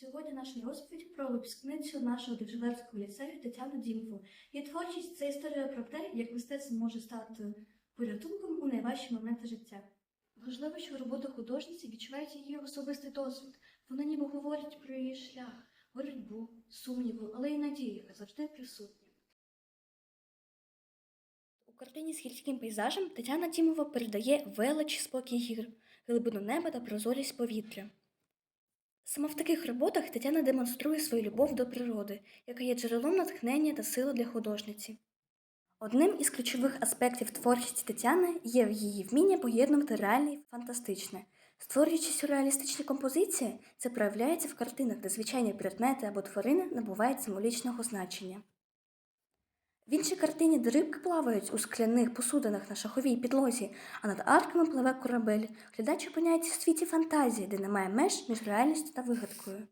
Сьогодні наша розповідь про випускницю нашого Довжелевського ліцею Тетяну Дімову. Її творчість це історія про те, як мистецтво може стати порятунком у найважчі моменти життя. Важливо, що робота художниці відчувається її особистий досвід. Вона ніби говорить про її шлях, боротьбу, сумніву, але й надію, яка завжди присутня. У картині з гірським пейзажем Тетяна Дімова передає велич спокій гір, глибину неба та прозорість повітря. Саме в таких роботах Тетяна демонструє свою любов до природи, яка є джерелом натхнення та сили для художниці. Одним із ключових аспектів творчості Тетяни є її вміння поєднувати реальне і фантастичне. Створюючи сюрреалістичні композиції, це проявляється в картинах, де звичайні предмети або тварини набувають символічного значення. В іншій картині, рибки плавають у скляних посудинах на шаховій підлозі, а над арками пливе корабель, глядач опиняється в світі фантазії, де немає меж між реальністю та вигадкою.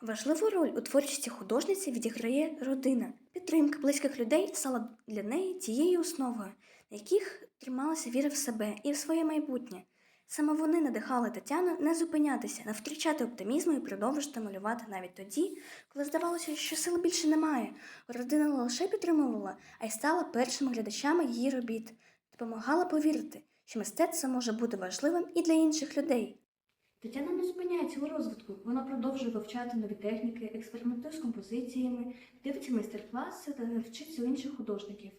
Важливу роль у творчості художниці відіграє родина. Підтримка близьких людей стала для неї тією основою, на яких трималася віра в себе і в своє майбутнє. Саме вони надихали Тетяну не зупинятися, не втрачати оптимізму і продовжити малювати навіть тоді, коли здавалося, що сили більше немає. Родина не лише підтримувала, а й стала першими глядачами її робіт, допомагала повірити, що мистецтво може бути важливим і для інших людей. Тетяна не зупиняється у розвитку. Вона продовжує вивчати нові техніки, експериментує з композиціями, дивиться майстер-класи та вчиться у інших художників.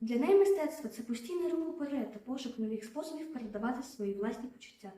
Для неї мистецтво це постійний рух уперед та пошук нових способів передавати свої власні почуття.